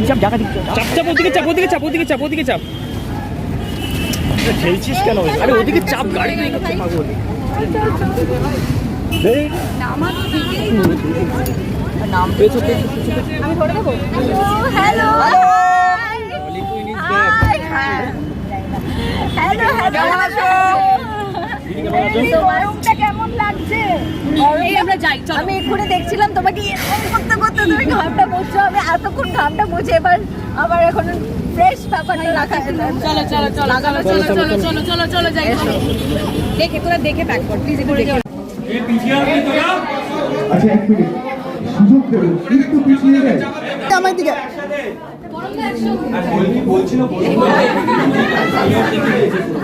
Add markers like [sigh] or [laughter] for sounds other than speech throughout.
চাপ জায়গা দিক চাপ চাপ ওদিকে চাপ ওদিকে চাপ ওদিকে চাপ ওদিকে চাপ। খেলছিস কেন? আরে ওদিকে চাপ গাড়ি নেই। পাগল নাম পেয়েছ পেয়েছ হ্যালো হ্যালো গরমটা কেমন লাগছে আমরা যাই আমি এক্ষুনি দেখছিলাম তোমাকে এরকম করতে করতে তুমি ঘামটা মুছছো আমি এতক্ষণ ঘামটা মুছে এবার আবার এখন ফ্রেশ ব্যাপারটা রাখা চলো চলো চলো চলো চলো চলো চলো চলো চলো যাই দেখে তোরা দেখে ব্যাক কর প্লিজ একটু দেখে। আচ্ছা এক মিনিট। সুযোগ পিছিয়ে আমার দিকে। বলতা [laughs]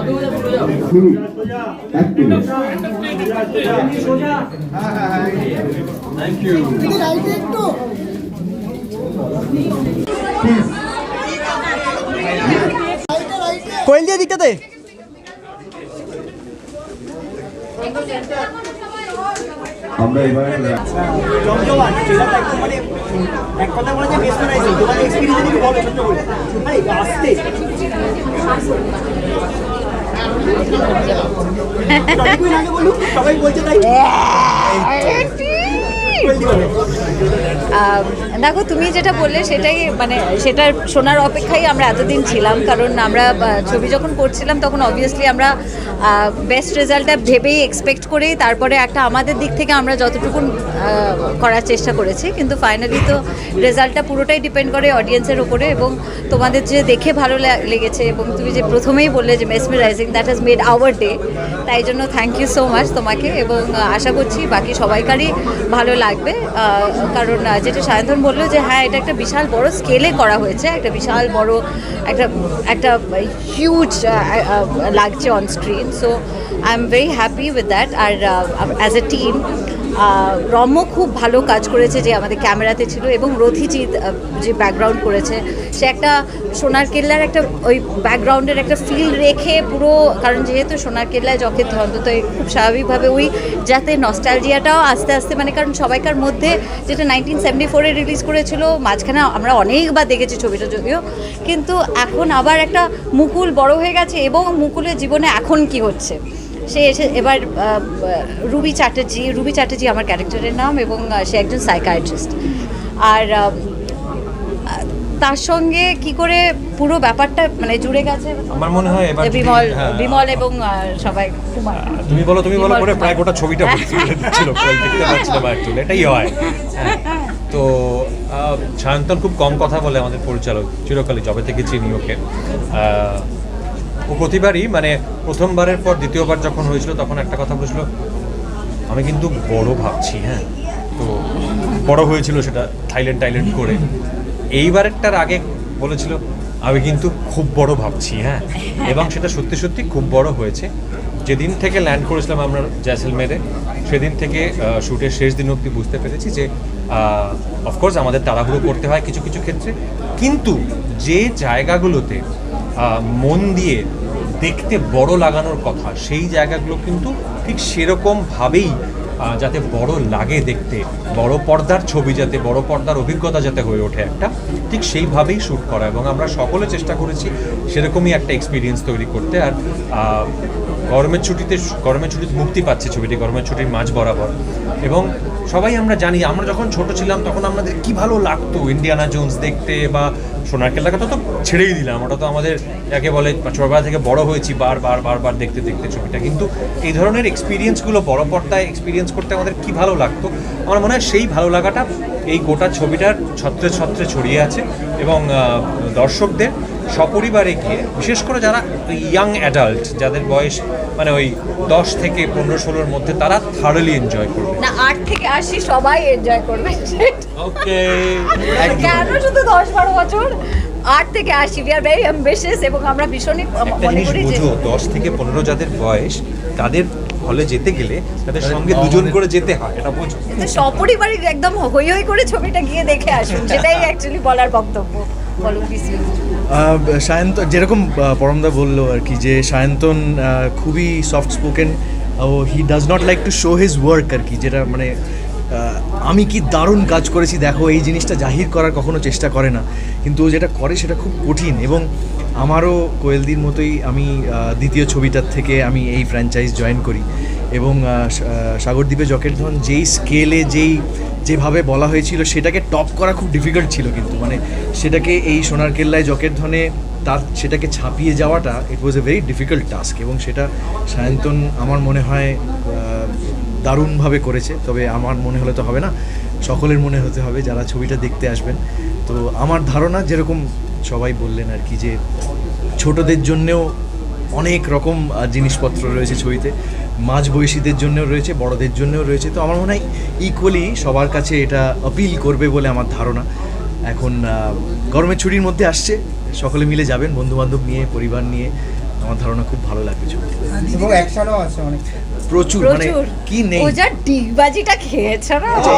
হুম, এক মিনিট কোয়েল দিয়ে দিকটাতে আমরা এবার জমজমাট ট্রেলারটা একদম মানে এক কথা বলা যায় মেসমারাইজিং তোমার এক্সপিরিয়েন্স যদি বলো ছোট্ট করে ভাই আসতে সবাই বলছে তাই দেখো, তুমি যেটা বললে সেটাই মানে সেটা শোনার অপেক্ষায় আমরা এতদিন ছিলাম, কারণ আমরা ছবি যখন করছিলাম তখন অবভিয়াসলি আমরা বেস্ট রেজাল্টটা ভেবেই এক্সপেক্ট করেই তারপরে একটা আমাদের দিক থেকে আমরা যতটুকু করার চেষ্টা করেছি, কিন্তু ফাইনালি তো রেজাল্টটা পুরোটাই ডিপেন্ড করে অডিয়েন্সের উপরে এবং তোমাদের যে দেখে ভালো লেগেছে এবং তুমি যে প্রথমেই বললে যে mesmerising that has made our day তাই জন্য থ্যাংক ইউ সো মাচ তোমাকে এবং আশা করছি বাকি সবাইকারই ভালো লাগবে। কারণ যেটা সায়ন্তন বলল যে হ্যাঁ এটা একটা বিশাল বড় স্কেলে করা হয়েছে, একটা বিশাল বড়, একটা একটা হিউজ লাগছে on screen so I am very happy with that R as a team Ramya খুব ভালো কাজ করেছে যে আমাদের ক্যামেরাতে ছিল এবং রথিজিৎ যে ব্যাকগ্রাউন্ড করেছে, সে একটা সোনার কেল্লার একটা ওই ব্যাকগ্রাউন্ডের একটা ফিল রেখে পুরো, কারণ যেহেতু সোনার কেল্লায় যখন অন্তত খুব স্বাভাবিকভাবে ওই যাতে নস্টালজিয়াটাও আস্তে আস্তে মানে কারণ সবাইকার মধ্যে যেটা নাইনটিন সেভেন্টি ফোরে রিলিজ করেছিল, মাঝখানে আমরা অনেকবার দেখেছি ছবিটা যদিও, কিন্তু এখন আবার একটা মুকুল বড় হয়ে গেছে এবং মুকুলের জীবনে এখন কি হচ্ছে? সে এসে এবার রুবি চ্যাটার্জি রুবি চ্যাটার্জি আমার ক্যারেক্টারের নাম এবং সে একজন সাইকায়াট্রিস্ট। আর তার সঙ্গে কি করে পুরো ব্যাপারটা মানে জুড়ে গেছে? আমার মনে হয় এবার বিমল হ্যাঁ, বিমল এবং সবাই কুমার। তুমি বলো তুমি বলো করে প্রায় গোটা ছবিটা [laughs] প্রায় দেখতে পাচ্ছিলাম অ্যাকচুয়ালি এটাই হয়। হ্যাঁ। তো সায়ন্তন খুব কম কথা বলে আমাদের পরিচালক চিরকালই জবে থেকে চিনি ওকে। ও প্রতিবারই মানে প্রথমবারের পর দ্বিতীয়বার যখন হয়েছিল, তখন একটা কথা বলেছিল, আমি কিন্তু বড় ভাবছি হ্যাঁ? তো বড় হয়েছিল সেটা থাইল্যান্ড টাইল্যান্ড করে। এইবারেরটার আগে বলেছিল, আমি কিন্তু খুব বড় ভাবছি হ্যাঁ? এবং সেটা সত্যি সত্যি খুব বড় হয়েছে। যেদিন থেকে ল্যান্ড করেছিলাম আমরা জয়সলমেরে, সেদিন থেকে শ্যুটের শেষ দিন অবধি বুঝতে পেরেছি যে অফকোর্স আমাদের তাড়াহুড়ো করতে হয় কিছু কিছু ক্ষেত্রে। কিন্তু যে জায়গাগুলোতে মন দিয়ে দেখতে বড় লাগানোর কথা, সেই জায়গাগুলো কিন্তু ঠিক সেরকমভাবেই যাতে বড় লাগে দেখতে, বড় পর্দার ছবি যাতে, বড় পর্দার অভিজ্ঞতা যাতে হয়ে ওঠে একটা, ঠিক সেইভাবেই শ্যুট করা এবং আমরা সকলে চেষ্টা করেছি সেরকমই একটা এক্সপিরিয়েন্স তৈরি করতে। আর গরমের ছুটিতে গরমের ছুটিতে মুক্তি পাচ্ছে ছবিটি, গরমের ছুটির মাঝ বরাবর। এবং সবাই আমরা জানি, আমরা যখন ছোট ছিলাম তখন আমাদের কি ভালো লাগতো ইন্ডিয়ানা জোন্স দেখতে বা সোনার কেল্লার কথা তো ছেড়েই দিলাম, ওটা তো আমাদের যাকে বলে ছোটবেলা থেকে বড় হয়েছি বারবার বারবার দেখতে দেখতে ছবিটা। কিন্তু এই ধরনের এক্সপিরিয়েন্সগুলো বড় পর্দায় এক্সপিরিয়েন্স করতে আমাদের কি ভালো লাগতো? আমার মনে হয় সেই ভালো লাগাটা এই গোটা ছবিটার ছত্রে ছত্রে ছড়িয়ে আছে এবং দর্শকদের সপরিবারে গিয়ে বিশেষ করে যারা ইয়াং অ্যাডাল্ট যাদের বয়স মানে ওই দশ থেকে পনেরো ষোলোর মধ্যে তারা থারলি এনজয় করবে। না আট থেকে আশি সবাই এনজয় করবে। ওকে [laughs] কেন শুধু দশ বারো বছর? আট থেকে আশি উই আর ভেরি অ্যাম্বিশিয়াস এবং আমরা ভীষণই মনে করি যে দশ থেকে পনেরো যাদের বয়স তাদের হলে যেতে গেলে তাদের সঙ্গে দুজন করে যেতে হয় এটা বোঝো। সপরিবারে একদম হই হই করে ছবিটা গিয়ে দেখে আসুন [laughs] সেটাই অ্যাকচুয়ালি বলার বক্তব্য। সায়ন্তন যেরকম পরমদা বলল আর কি, যে সায়ন্তন খুবই soft spoken O he does not like to show his work আর কি, যেটা মানে আমি কি দারুণ কাজ করেছি, দেখো, এই জিনিসটা জাহির করার কখনো চেষ্টা করে না। কিন্তু যেটা করে সেটা খুব কঠিন এবং আমারও কোয়েলদির মতোই আমি দ্বিতীয় ছবিটার থেকে আমি এই ফ্র্যাঞ্চাইজ জয়েন করি এবং সাগরদ্বীপে জকের যেই স্কেলে যেই, যেভাবে বলা হয়েছিল সেটাকে টপ করা খুব ডিফিকাল্ট ছিল কিন্তু। মানে সেটাকে এই সোনার কেল্লায় জকের ধনে তার, সেটাকে ছাপিয়ে যাওয়াটা it was a very difficult task এবং সেটা সায়ন্তন, আমার মনে হয় দারুণভাবে করেছে তবে আমার মনে হলে তো হবে না সকলের মনে হতে হবে যারা ছবিটা দেখতে আসবেন। তো আমার ধারণা যেরকম সবাই বললেন আর কি যে ছোটদের জন্যেও অনেক রকম জিনিসপত্র রয়েছে ছবিতে মাঝ বয়সীদের জন্যও রয়েছে বড়দের জন্যও রয়েছে তো আমার মনে হয় ইকুয়ালি সবার কাছে এটা অপিল করবে বলে আমার ধারণা। এখন গরমের ছুটির মধ্যে আসছে সকলে মিলে যাবেন বন্ধু বান্ধব নিয়ে পরিবার নিয়ে আমার ধারণা খুব ভালো লাগবে ছবি এবং অ্যাকশনও আছে অনেক। প্রচুর মানে কি নেই? ও যা ডিগবাজিটা খেয়েছে না? আচ্ছা,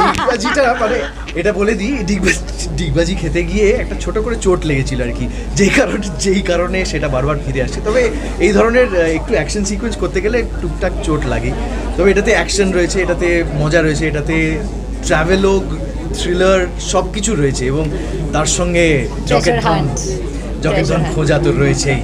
ডিগবাজিটা মানে এটা বলে দিই ডিগবাজি ডিগবাজি খেতে গিয়ে একটা ছোট করে চোট লেগেছিল আর কি। যেই কারণে যেই কারণে সেটা বারবার ফিরে আসছে। তবে এই ধরনের একটু অ্যাকশন সিকোয়েন্স করতে গেলে টুকটাক চোট লাগে তবে এটাতে অ্যাকশন রয়েছে এটাতে মজা রয়েছে এটাতে ট্রাভেলগ থ্রিলার সব কিছু রয়েছে এবং তার সঙ্গে Treasure hunt. খোঁজা তো রয়েছেই।